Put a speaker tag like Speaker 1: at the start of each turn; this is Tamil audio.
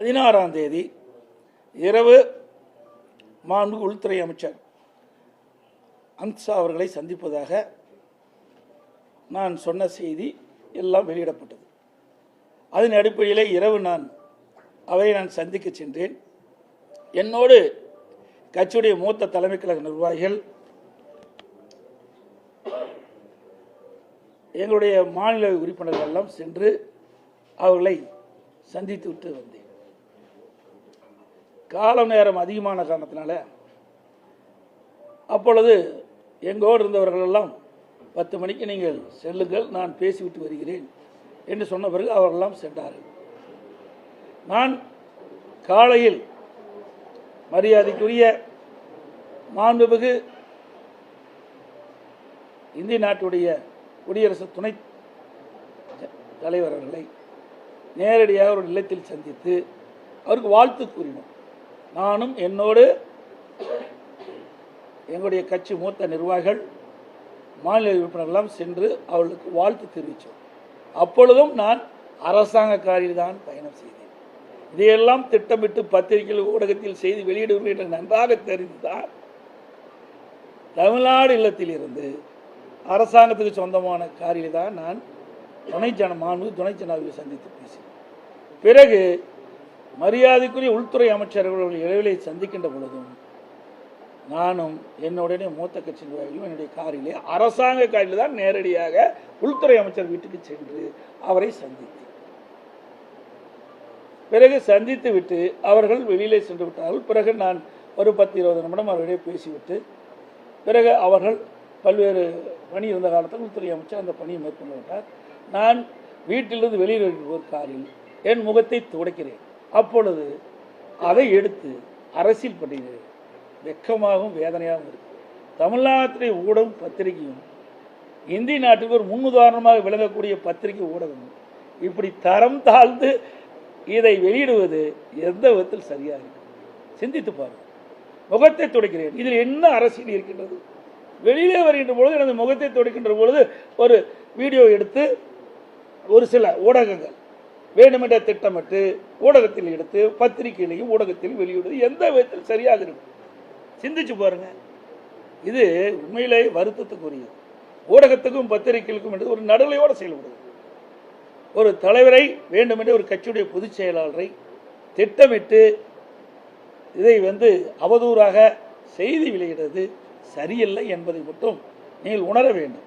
Speaker 1: பதினாறாம் தேதி இரவு மாண்பு உள்துறை அமைச்சர் அம்சா அவர்களை சந்திப்பதாக நான் சொன்ன செய்தி எல்லாம் வெளியிடப்பட்டது. அதன் அடிப்படையிலே இரவு நான் அவரை நான் சந்திக்க சென்றேன். என்னோடு கட்சியுடைய மூத்த தலைமை கழக நிர்வாகிகள் எங்களுடைய மாநில உறுப்பினர்கள் எல்லாம் சென்று அவர்களை சந்தித்து விட்டு வந்தேன். காலம் நேரம் அதிகமான காரணத்தினால அப்பொழுது எங்கோடு இருந்தவர்களெல்லாம் பத்து மணிக்கு நீங்கள் செல்லுங்கள் நான் பேசிவிட்டு வருகிறேன் என்று சொன்ன பிறகு அவரெல்லாம் சென்றார்கள் நான் காலையில் மரியாதைக்குரிய மாண்புமிகு இந்திய நாட்டுடைய குடியரசு துணை தலைவர் அவர்களை நேரடியாக ஒரு நிலத்தில் சந்தித்து அவருக்கு வாழ்த்து கூறினோம். நானும் என்னோடு எங்களுடைய கட்சி மூத்த நிர்வாகிகள் மாநில உறுப்பினர்களெல்லாம் சென்று அவர்களுக்கு வாழ்த்து தெரிவித்தோம். அப்பொழுதும் நான் அரசாங்க காரில் தான் பயணம் செய்தேன். இதையெல்லாம் திட்டமிட்டு பத்திரிகைகள் ஊடகத்தில் செய்து வெளியிடுவேன் என்று நன்றாக தெரிந்துதான் தமிழ்நாடு இல்லத்தில் இருந்து அரசாங்கத்துக்கு சொந்தமான காரில் தான் நான் துணை ஜன மாண்பு துணை ஜனாதிபதி சந்தித்து பேசினேன். பிறகு மரியாதைக்குரிய உள்துறை அமைச்சர்கள் இடைவெளியை சந்திக்கின்ற பொழுதும் நானும் என்னுடனே மூத்த கட்சி நிர்வாகிகளும் என்னுடைய காரிலே அரசாங்க காரில் தான் நேரடியாக உள்துறை அமைச்சர் வீட்டுக்கு சென்று அவரை சந்தித்தேன். பிறகு சந்தித்து விட்டு அவர்கள் வெளியிலே சென்று விட்டார்கள். பிறகு நான் ஒரு பத்து இருபது நிமிடம் அவர்களிடையே பேசிவிட்டு பிறகு அவர்கள் பல்வேறு பணி இருந்த காலத்தில் உள்துறை அமைச்சர் அந்த பணியை மேற்கொண்டு விட்டார். நான் வீட்டிலிருந்து வெளியில் ஒரு காரில் என் முகத்தை துடைக்கிறேன். அப்பொழுது அதை எடுத்து அரசியல் பண்ணுகிறேன் வெக்கமாகவும் வேதனையாகவும் இருக்கு. தமிழ்நாட்டிலே ஊடகம் பத்திரிகையும் இந்திய நாட்டுக்கு ஒரு முன்னுதாரணமாக விளங்கக்கூடிய பத்திரிகை ஊடகம் இப்படி தரம் தாழ்ந்து இதை வெளியிடுவது எந்த விதத்தில் சரியாக இருக்கு? சிந்தித்து பாருங்கள் முகத்தை துடைக்கிறேன். இதில் என்ன அரசியல் இருக்கின்றது? வெளியிலே வருகின்ற பொழுது எனது முகத்தை துடைக்கின்ற பொழுது ஒரு வீடியோ எடுத்து ஒரு சில ஊடகங்கள் வேண்டுமென்ற திட்டமிட்டு ஊடகத்தில் எடுத்து பத்திரிகையிலையும் ஊடகத்தில் வெளியிடுவது எந்த விதத்தில் சரியாக இருக்கும். சிந்திச்சு பாருங்க. இது உண்மையிலே வருத்தத்துக்குரியது. ஊடகத்துக்கும் பத்திரிகைகளுக்கும் என்று ஒரு நடுநிலையோடு செயல்படுது ஒரு தலைவரை வேண்டுமென்றே ஒரு கட்சியுடைய பொதுச் செயலாளரை திட்டமிட்டு இதை வந்து அவதூறாக செய்தி வெளியிடுறது சரியில்லை என்பதை மட்டும் நீங்கள் உணர வேண்டும்.